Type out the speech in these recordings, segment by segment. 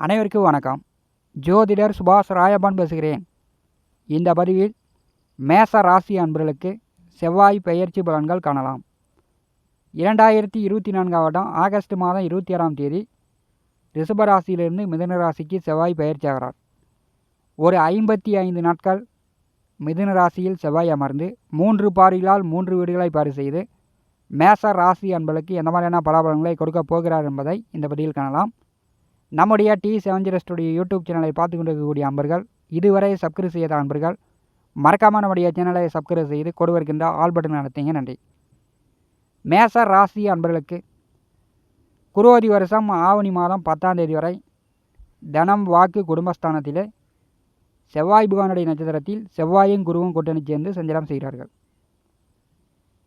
அனைவருக்கும் வணக்கம். ஜோதிடர் சுபாஷ் ராயபான் பேசுகிறேன். இந்த பதிவில் மேச ராசி அன்பர்களுக்கு செவ்வாய் பெயர்ச்சி பலன்கள் காணலாம். இரண்டாயிரத்தி இருபத்தி நான்காம் வருடம் ஆகஸ்ட் மாதம் இருபத்தி ஆறாம் தேதி ரிஷபராசியிலிருந்து மிதுன ராசிக்கு செவ்வாய் பெயர்ச்சியாகிறார் ஒரு ஐம்பத்தி ஐந்து நாட்கள் மிதுன ராசியில் செவ்வாய் அமர்ந்து மூன்று பாரிகளால் மூன்று வீடுகளை பாரி செய்து மேச ராசி அன்பர்களுக்கு எந்த மாதிரியான பலாபலங்களை கொடுக்கப் போகிறார் என்பதை இந்த பதிவில் காணலாம். நம்முடைய T seven zero studio YouTube சேனலை பார்த்து கொண்டிருக்கக்கூடிய அன்பர்கள் இதுவரை சப்ஸ்கிரைப் செய்யாத அன்பர்கள் மறக்காமல் நம்முடைய சேனலை சப்ஸ்கிரைப் செய்து கொடுவருக்கின்ற ஆல் பட்டன் நடத்தீங்க. நன்றி. மேச ராசி அன்பர்களுக்கு குருவதி வருஷம் ஆவணி மாதம் பத்தாம் தேதி வரை தனம் வாக்கு குடும்பஸ்தானத்திலே செவ்வாய் புகானுடைய நட்சத்திரத்தில் செவ்வாயும் குருவும் கூட்டணி சேர்ந்து சஞ்சலம் செய்கிறார்கள்.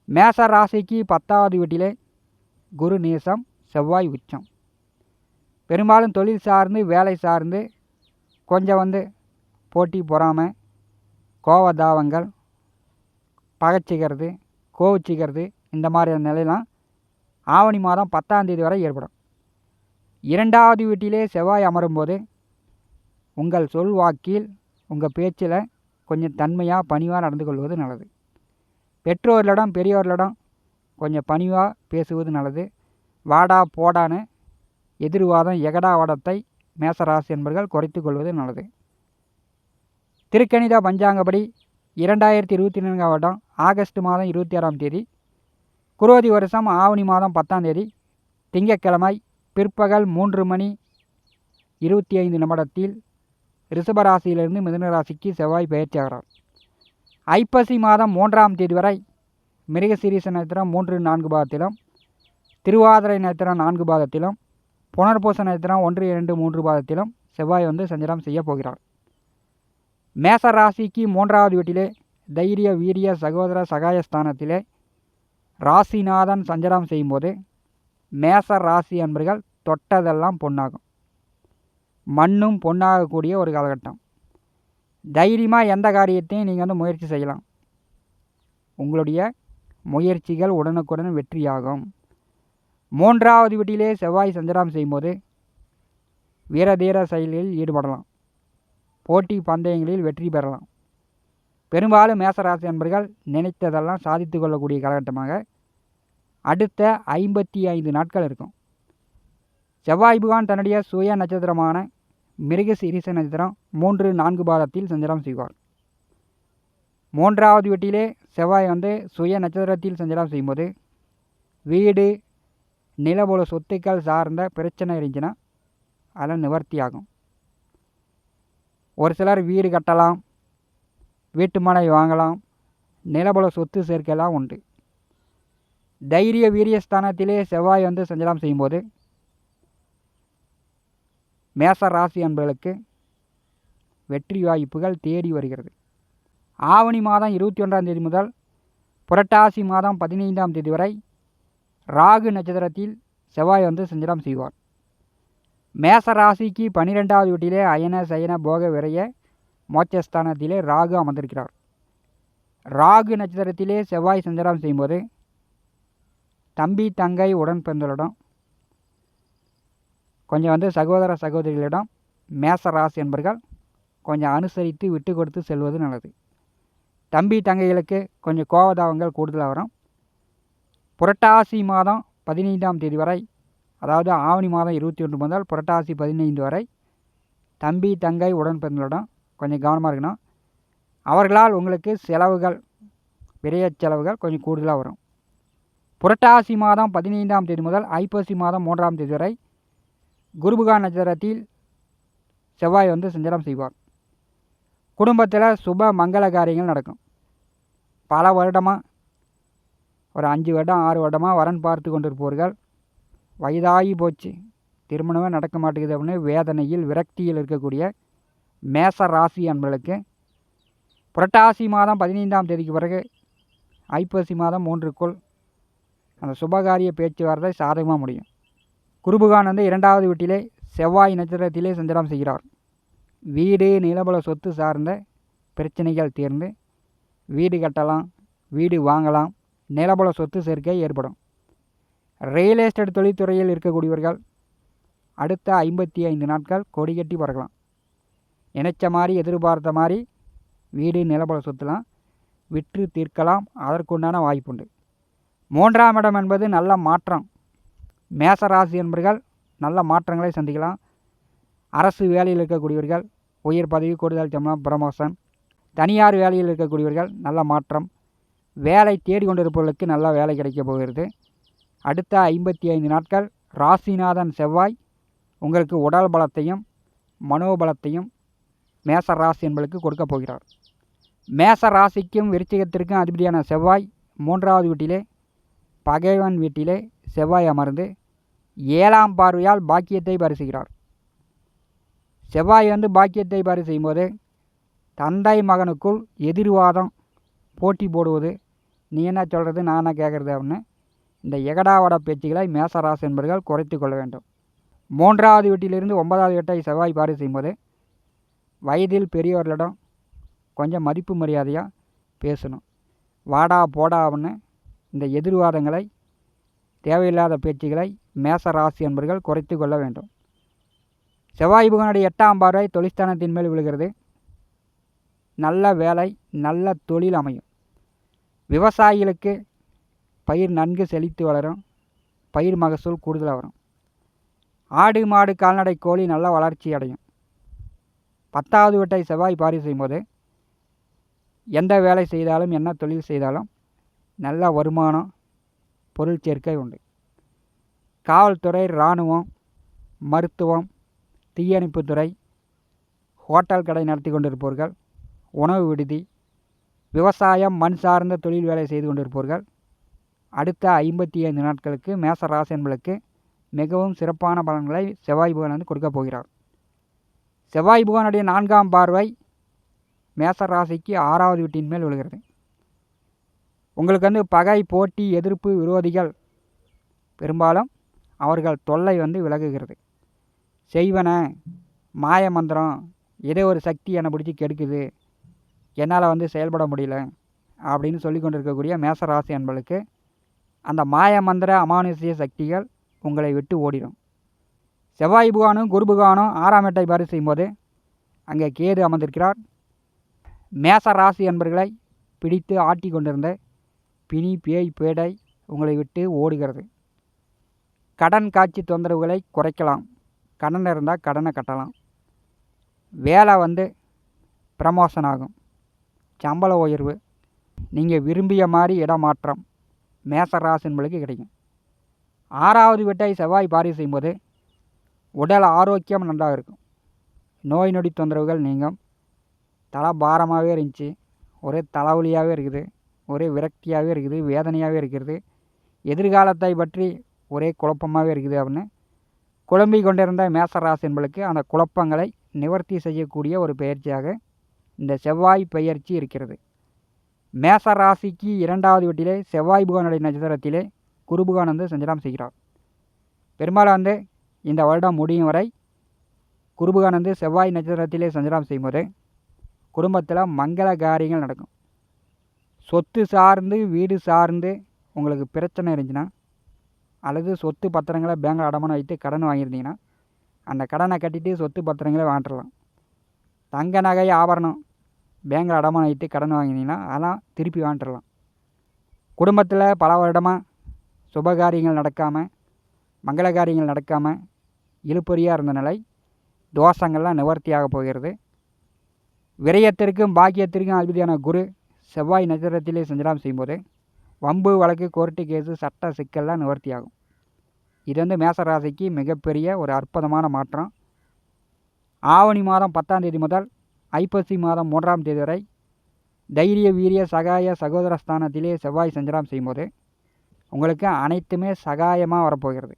மேச ராசிக்கு பத்தாவது வீட்டிலே குரு நேசம் செவ்வாய் உச்சம். பெரும்பாலும் தொழில் சார்ந்து வேலை சார்ந்து கொஞ்சம் வந்து போட்டி பொறாமை கோவதாவங்கள் பகைச்சிக்கிறது கோவிச்சிக்கிறது இந்த மாதிரியான நிலையெல்லாம் ஆவணி மாதம் பத்தாந்தேதி வரை ஏற்படும். இரண்டாவது வீட்டிலே செவ்வாய் அமரும்போது உங்கள் சொல் வாக்கில் உங்கள் பேச்சில் கொஞ்சம் தன்மையாக பணிவாக நடந்து கொள்வது நல்லது. பெற்றோர்களிடம் பெரியோர்களிடம் கொஞ்சம் பணிவாக பேசுவது நல்லது. வாடா போடான்னு எதிர்வாதம் எகடாவாடத்தை மேசராசி என்பர்கள் குறைத்து கொள்வது நல்லது. திருக்கணித பஞ்சாங்கப்படி இரண்டாயிரத்தி இருபத்தி நான்காம் வருடம் ஆகஸ்ட் மாதம் இருபத்தி ஆறாம் தேதி குரோதி வருஷம் ஆவணி மாதம் பத்தாம் தேதி திங்கட்கிழமை பிற்பகல் மூன்று மணி இருபத்தி ஐந்து நிமிடத்தில் ரிஷபராசியிலிருந்து மிதனராசிக்கு செவ்வாய் பயிற்சியாகிறார் ஐப்பசி மாதம் மூன்றாம் தேதி வரை மிருகசீரிச நட்சத்திரம் மூன்று நான்கு பாதத்திலும் திருவாதிரை நட்சத்திரம் நான்கு பாதத்திலும் புனர்பூச நட்சத்திரம் ஒன்று இரண்டு மூன்று பாதத்திலும் செவ்வாய் வந்து சஞ்சலம் செய்ய போகிறார். மேச ராசிக்கு மூன்றாவது வீட்டிலே தைரிய வீரிய சகோதர சகாயஸ்தானத்திலே ராசிநாதன் சஞ்சலம் செய்யும்போது மேச ராசி அன்பர்கள் தொட்டதெல்லாம் பொன்னாகும். மண்ணும் பொன்னாகக்கூடிய ஒரு காலகட்டம். தைரியமாக எந்த காரியத்தையும் நீங்கள் வந்து முயற்சி செய்யலாம். உங்களுடைய முயற்சிகள் உடனுக்குடன் வெற்றியாகும். மூன்றாவது வீட்டிலே செவ்வாய் சஞ்சாரம் செய்யும்போது வீரதீர செயலில் ஈடுபடலாம். போட்டி பந்தயங்களில் வெற்றி பெறலாம். பெரும்பாலும் மேசராசி நண்பர்கள் நினைத்ததெல்லாம் சாதித்து கொள்ளக்கூடிய காலகட்டமாக அடுத்த ஐம்பத்தி ஐந்து நாட்கள் இருக்கும். செவ்வாய் புகான் தன்னுடைய சுய நட்சத்திரமான மிருகசிரிச நட்சத்திரம் மூன்று நான்கு பாதத்தில் சஞ்சாரம் செய்வார். மூன்றாவது வீட்டிலே செவ்வாய் வந்து சுய நட்சத்திரத்தில் சஞ்சாரம் செய்யும்போது வீடு நிலபோல சொத்துக்கள் சார்ந்த பிரச்சனை இருந்துச்சுன்னா அதெல்லாம் நிவர்த்தி ஆகும் ஒரு சிலர் வீடு கட்டலாம் வீட்டு மனை வாங்கலாம் நிலபல சொத்து சேர்க்கலாம் உண்டு. தைரிய வீரியஸ்தானத்திலே செவ்வாய் வந்து சஞ்சலம் செய்யும்போது மேச ராசி என்பவர்களுக்கு வெற்றி வாய்ப்புகள் தேடி வருகிறது. ஆவணி மாதம் இருபத்தி ஒன்றாம் தேதி முதல் புரட்டாசி மாதம் பதினைந்தாம் தேதி வரை ராகு நட்சத்திரத்தில் செவ்வாய் வந்து சஞ்சலம் செய்வார். மேச ராசிக்கு பன்னிரெண்டாவது வீட்டிலே அயன சயன போக விரைய மோட்சஸ்தானத்திலே ராகு அமர்ந்திருக்கிறார். ராகு நட்சத்திரத்திலே செவ்வாய் சஞ்சலம் செய்யும்போது தம்பி தங்கை உடன் பிறந்தவரிடம் கொஞ்சம் வந்து சகோதர சகோதரிகளிடம் மேச ராசி என்பர்கள் கொஞ்சம் அனுசரித்து விட்டு கொடுத்து செல்வது நல்லது. தம்பி தங்கைகளுக்கு கொஞ்சம் கோவதாவங்கள் கூடுதலாக வரும். புரட்டாசி மாதம் பதினைந்தாம் தேதி வரை அதாவது ஆவணி மாதம் இருபத்தி ஒன்று முதல் புரட்டாசி பதினைந்து வரை தம்பி தங்கை உடன் பிறந்தவரிடம் கொஞ்சம் கவனமாக இருக்கணும். அவர்களால் உங்களுக்கு செலவுகள் விரைய செலவுகள் கொஞ்சம் கூடுதலாக வரும். புரட்டாசி மாதம் பதினைந்தாம் தேதி முதல் ஐப்பசி மாதம் மூன்றாம் தேதி வரை குருபுகா நட்சத்திரத்தில் செவ்வாய் வந்து சஞ்சாரம் செய்வார். குடும்பத்தில் சுப மங்கள காரியங்கள் நடக்கும். பல வருடமாக ஒரு அஞ்சு வருடம் ஆறு வருடமாக வரன் பார்த்து கொண்டிருப்பவர்கள் வயதாகி போச்சு. திருமணமே நடக்க மாட்டேங்குது அப்படின்னு வேதனையில் விரக்தியில் இருக்கக்கூடிய மேச ராசி அன்பர்களுக்கு புரட்டாசி மாதம் பதினைந்தாம் தேதிக்கு பிறகு ஐப்பசி மாதம் மூன்றுக்குள் அந்த சுபகாரிய பேச்சுவார்த்தை சாதகமாக முடியும். குருபுகான் வந்து இரண்டாவது வீட்டிலே செவ்வாய் நட்சத்திரத்திலே சஞ்சாரம் செய்கிறார். வீடு நிலபல சொத்து சார்ந்த பிரச்சனைகள் தீர்ந்து வீடு கட்டலாம் வீடு வாங்கலாம் நிலபல சொத்து சேர்க்கை ஏற்படும். ரியல் எஸ்டேட் தொழில்துறையில் இருக்கக்கூடியவர்கள் அடுத்த ஐம்பத்தி ஐந்து நாட்கள் கொடி கட்டி பறக்கலாம். நினைச்ச மாதிரி எதிர்பார்த்த மாதிரி வீடு நிலப்பல சொத்துலாம் விற்று தீர்க்கலாம். அதற்குண்டான வாய்ப்புண்டு. மூன்றாம் இடம் என்பது நல்ல மாற்றம். மேச ராசி என்பர்கள் நல்ல மாற்றங்களை சந்திக்கலாம். அரசு வேலையில் இருக்கக்கூடியவர்கள் உயர் பதவி கூடுதல் சம்பளம் ப்ரமோஷன் தனியார் வேலையில் இருக்கக்கூடியவர்கள் நல்ல மாற்றம். வேலை தேடி கொண்டிருப்பவர்களுக்கு நல்ல வேலை கிடைக்கப் போகிறது. அடுத்த ஐம்பத்தி ஐந்து நாட்கள் ராசிநாதன் செவ்வாய். உங்களுக்கு உடல் பலத்தையும் மனோபலத்தையும் மேச ராசி என்பதற்கு கொடுக்கப் போகிறார். மேச ராசிக்கும் விருச்சிகத்திற்கும் அதிபதியான செவ்வாய் மூன்றாவது வீட்டிலே பகைவன் வீட்டிலே செவ்வாய் அமர்ந்து ஏழாம் பார்வையால் பாக்கியத்தை பரிசுகிறார். செவ்வாய் வந்து பாக்கியத்தை பாரி செய்யும்போது தந்தை மகனுக்குள் எதிர்வாதம் போட்டி போடுவது நீ என்ன சொல்கிறது நான் என்ன கேட்குறது அப்படின்னு? இந்த எகடாவட பேச்சுகளை மேசராசி என்பவர்கள் குறைத்து கொள்ள வேண்டும். மூன்றாவது வீட்டிலிருந்து ஒன்பதாவது வீட்டை செவ்வாய் பாரி செய்யும்போது வயதில் பெரியவர்களிடம் கொஞ்சம் மதிப்பு மரியாதையாக பேசணும். வாடா போடா அப்படின்னு இந்த எதிர்வாதங்களை தேவையில்லாத பேச்சுகளை மேச ராசி என்பவர்கள் குறைத்து கொள்ள வேண்டும். செவ்வாய் புகனுடைய எட்டாம் பார்வை தொழிற்ஸ்தானத்தின் மேல் விழுகிறது. நல்ல வேலை நல்ல தொழில் அமையும். விவசாயிகளுக்கு பயிர் நன்கு செழித்து வளரும் பயிர் மகசூல் கூடுதலாக வரும். ஆடு மாடு கால்நடை கோழி நல்ல வளர்ச்சி அடையும். பத்தாவது வீட்டை செவ்வாய் பாரி செய்யும்போது எந்த வேலை செய்தாலும் என்ன தொழில் செய்தாலும் நல்ல வருமானம் பொருள் சேர்க்கை உண்டு. காவல்துறை இராணுவம் மருத்துவம் தீயணைப்புத்துறை ஹோட்டல் கடை நடத்தி கொண்டிருப்பவர்கள் உணவு விடுதி விவசாயம் மண் சார்ந்த தொழில் வேலை செய்து கொண்டிருப்பவர்கள் அடுத்த ஐம்பத்தி ஐந்து நாட்களுக்கு மேச ராசி என்பதற்கு மிகவும் சிறப்பான பலன்களை செவ்வாய் புகன் வந்து கொடுக்கப் போகிறார். செவ்வாய் புகனுடைய நான்காம் பார்வை மேச ராசிக்கு ஆறாவது வீட்டின் மேல் விழுகிறது. உங்களுக்கு வந்து பகை போட்டி எதிர்ப்பு விரோதிகள் பெரும்பாலும் அவர்கள் தொல்லை வந்து விலகுகிறது. செய்வன மாய மந்திரம் ஏதோ ஒரு சக்தி என்னை பிடிச்சி கெடுக்குது என்னால் வந்து செயல்பட முடியல அப்படின்னு சொல்லி கொண்டிருக்கக்கூடிய மேசராசி அன்பளுக்கு அந்த மாய மந்திர அமானுஷ்ய சக்திகள் உங்களை விட்டு ஓடிடும். செவ்வாய் புகானும் குரு புகானும் ஆறாம் எட்டை பாரி செய்யும்போது அங்கே கேது அமர்ந்திருக்கிறார். மேச ராசி என்பர்களை பிடித்து ஆட்டி கொண்டிருந்த பிணி பேய் பேடை உங்களை விட்டு ஓடுகிறது. கடன் காட்சி தொந்தரவுகளை குறைக்கலாம். கடன் இருந்தால் கடனை கட்டலாம். வேலை வந்து ப்ரமோஷன் ஆகும். சம்பள உயர்வு நீங்கள் விரும்பிய மாதிரி இடமாற்றம் மேச என்பளுக்கு கிடைக்கும். ஆறாவது வீட்டை செவ்வாய் பாரி செய்யும்போது உடல் ஆரோக்கியம் நன்றாக இருக்கும். நோய் நொடி தொந்தரவுகள் நீங்கும். தலை பாரமாகவே இருந்துச்சு. ஒரே தலைவலியாகவே இருக்குது. ஒரே விரக்தியாகவே இருக்குது. வேதனையாகவே இருக்கிறது. எதிர்காலத்தை பற்றி ஒரே குழப்பமாகவே இருக்குது அப்படின்னு குழம்பி கொண்டிருந்த மேசராசி என்பளுக்கு அந்த குழப்பங்களை நிவர்த்தி செய்யக்கூடிய ஒரு பயிற்சியாக இந்த செவ்வாய் பெயர்ச்சி இருக்கிறது. மேச ராசிக்கு இரண்டாவது வீட்டிலே செவ்வாய் புகானுடைய நட்சத்திரத்திலே குருபுகான் வந்து சஞ்சலம் செய்கிறார். பெரும்பாலும் வந்து இந்த வருடம் முடியும் வரை குருபுகான் வந்து செவ்வாய் நட்சத்திரத்திலே சஞ்சலம் செய்யும்போது குடும்பத்தில் மங்கள காரியங்கள் நடக்கும். சொத்து சார்ந்து வீடு சார்ந்து உங்களுக்கு பிரச்சனை இருந்துச்சுன்னா அல்லது சொத்து பத்திரங்களை பேங்கில் அடமானம் வைத்து கடன் வாங்கியிருந்தீங்கன்னா அந்த கடனை கட்டிட்டு சொத்து பத்திரங்களை வாங்கிடலாம். தங்க நகை ஆபரணம் பேங்கில் அடமானம் இட்டு கடன் வாங்கினீங்கன்னா அதெல்லாம் திருப்பி வாங்கிடலாம் குடும்பத்தில் பல வருடமாக சுபகாரியங்கள் நடக்காமல் மங்கள காரியங்கள் நடக்காமல் இழுப்பறியாக இருந்த நிலை தோஷங்கள்லாம் நிவர்த்தியாக போகிறது. விரயத்திற்கும் பாக்கியத்திற்கும் அதிபதியான குரு செவ்வாய் நட்சத்திரத்திலே சஞ்சலம் செய்யும்போது வம்பு வழக்கு கோர்ட்டு கேஸு சட்ட சிக்கல்லாம் நிவர்த்தியாகும். இது வந்து மேசராசிக்கு மிகப்பெரிய ஒரு அற்புதமான மாற்றம். ஆவணி மாதம் பத்தாம் தேதி முதல் ஐப்பசி மாதம் மூன்றாம் தேதி வரை தைரிய வீரிய சகாய சகோதர ஸ்தானத்திலே செவ்வாய் சஞ்சலம் செய்யும்போது உங்களுக்கு அனைத்துமே சகாயமாக வரப்போகிறது.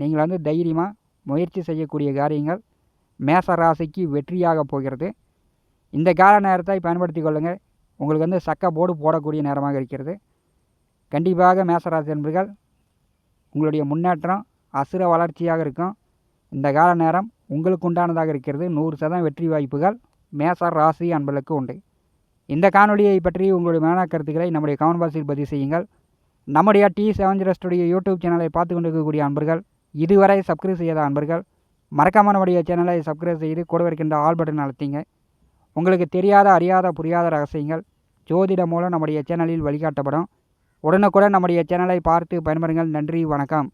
நீங்கள் வந்து தைரியமாக முயற்சி செய்யக்கூடிய காரியங்கள் மேச ராசிக்கு வெற்றியாக போகிறது. இந்த கால நேரத்தை பயன்படுத்தி கொள்ளுங்கள் உங்களுக்கு வந்து சக்க போர்டு போடக்கூடிய நேரமாக இருக்கிறது. கண்டிப்பாக மேசராசி நண்பர்கள் உங்களுடைய முன்னேற்றம் அசுர வளர்ச்சியாக இருக்கும். இந்த கால நேரம் உங்களுக்கு உண்டானதாக இருக்கிறது. நூறு சதம் வெற்றி வாய்ப்புகள். மேச ராசி அன்பர்களுக்கு உண்டு. இந்த காணொலியை பற்றி உங்களுடைய மேனா கருத்துக்களை நம்முடைய கமெண்ட் பாக்ஸில் பதிவு செய்யுங்கள். நம்முடைய டி செவன் ஸ்டுடியோ யூடியூப் சேனலை பார்த்து கொண்டிருக்கக்கூடிய அன்பர்கள் இதுவரை சப்ஸ்கிரைப் செய்யாத அன்பர்கள் மறக்காம நம்முடைய சேனலை சப்ஸ்கிரைப் செய்து கூட இருக்கின்ற ஆல் பட்டன் அழுத்திங்க. உங்களுக்கு தெரியாத அறியாத புரியாத ரகசியங்கள் ஜோதிடம் மூலம் நம்முடைய சேனலில் வழிகாட்டப்படும். உடனுக்குடன் நம்முடைய சேனலை பார்த்து பயன்பெறுங்கள். நன்றி வணக்கம்.